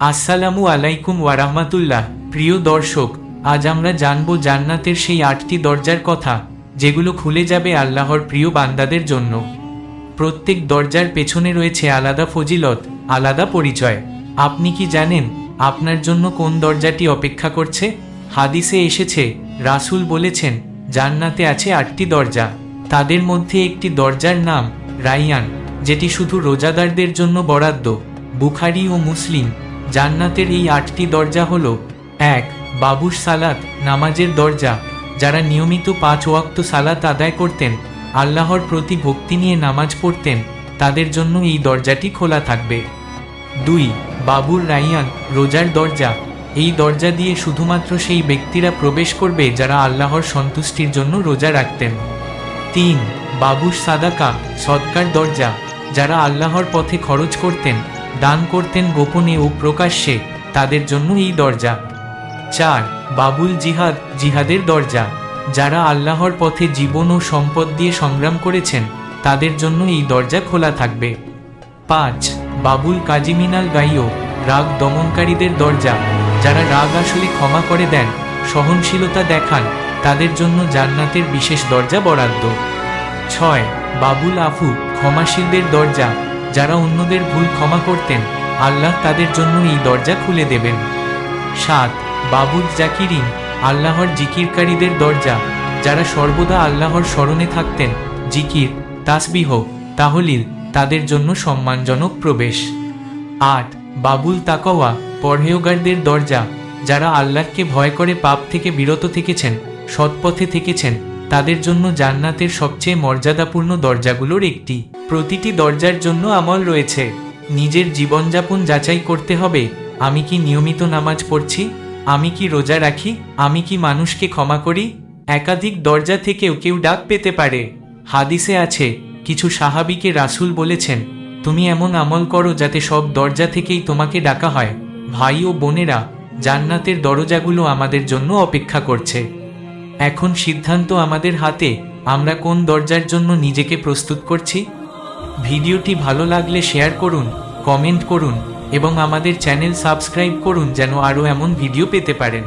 আসসালামু আলাইকুম ওয়ারাহমাতুল্লাহ। প্রিয় দর্শক, আজ আমরা জানব জান্নাতের সেই আটটি দরজার কথা, যেগুলো খুলে যাবে আল্লাহর প্রিয় বান্দাদের জন্য। প্রত্যেক দরজার পেছনে রয়েছে আলাদা ফজিলত, আলাদা পরিচয়। আপনি কি জানেন আপনার জন্য কোন দরজাটি অপেক্ষা করছে? হাদিসে এসেছে, রাসূল বলেছেন, জান্নাতে আছে আটটি দরজা। তাদের মধ্যে একটি দরজার নাম রাইয়ান, যেটি শুধু রোজাদারদের জন্য বরাদ্দ। বুখারি ও মুসলিম জান্নাতের এই আটটি দরজা হল, এক বাবুর সালাত, নামাজের দরজা। যারা নিয়মিত পাঁচ ওয়াক্ত সালাত আদায় করতেন, আল্লাহর প্রতি ভক্তি নিয়ে নামাজ পড়তেন, তাদের জন্য এই দরজাটি খোলা থাকবে। দুই, বাবুর রাইয়ান, রোজার দরজা। এই দরজা দিয়ে শুধুমাত্র সেই ব্যক্তিরা প্রবেশ করবে যারা আল্লাহর সন্তুষ্টির জন্য রোজা রাখতেন। তিন বাবুর সাদাকা, সৎকার দরজা। যারা আল্লাহর পথে খরচ করতেন দান করতেন গোপনে ও প্রকাশ্যে তাদের জন্য এই দরজা। চার, বাবুল জিহাদ জিহাদের দরজা, যারা আল্লাহর পথে জীবন ও সম্পদ দিয়ে সংগ্রাম করেছেন, তাদের জন্য এই দরজা খোলা থাকবে। পাঁচ, বাবুল কাজিমিনাল গাইও, রাগ দমনকারীদের দরজা, যারা রাগ আসলে ক্ষমা করে দেন, সহনশীলতা দেখান, তাদের জন্য জান্নাতের বিশেষ দরজা বরাদ্দ। ছয়, বাবুল আফু ক্ষমাশীলদের দরজা যারা অন্যদের ভুল ক্ষমা করতেন, আল্লাহ তাদের জন্য এই দরজা খুলে দেবেন। সাত, বাবুল জাকিরিন, আল্লাহর জিকিরকারীদের দরজা। যারা সর্বদা আল্লাহর স্মরণে থাকতেন, জিকির, তাসবিহ, তাহলিল, তাদের জন্য সম্মানজনক প্রবেশ। আট, বাবুল তাকওয়া পরহেয়গারদের দরজা। যারা আল্লাহকে ভয় করে পাপ থেকে বিরত থেকেছেন, সৎপথে থেকেছেন তাদের জন্য জান্নাতের সবচেয়ে মর্যাদাপূর্ণ দরজাগুলোর একটি। প্রতিটি দরজার জন্য আমল রয়েছে। নিজের জীবনযাপন যাচাই করতে হবে। আমি কি নিয়মিত নামাজ পড়ছি? আমি কি রোজা রাখি? আমি কি মানুষকে ক্ষমা করি? একাধিক দরজা থেকেও কেউ ডাক পেতে পারে। হাদিসে আছে, কিছু সাহাবিকে রাসূল বলেছেন, তুমি এমন আমল করো যাতে সব দরজা থেকেই তোমাকে ডাকা হয়। ভাই ও বোনেরা জান্নাতের দরজাগুলো আমাদের জন্য অপেক্ষা করছে। এখন সিদ্ধান্ত আমাদের হাতে, আমরা কোন দরজার জন্য নিজেকে প্রস্তুত করছি? ভিডিওটি ভালো লাগলে শেয়ার করুন, কমেন্ট করুন, এবং আমাদের চ্যানেল সাবস্ক্রাইব করুন যেন আরও এমন ভিডিও পেতে পারেন।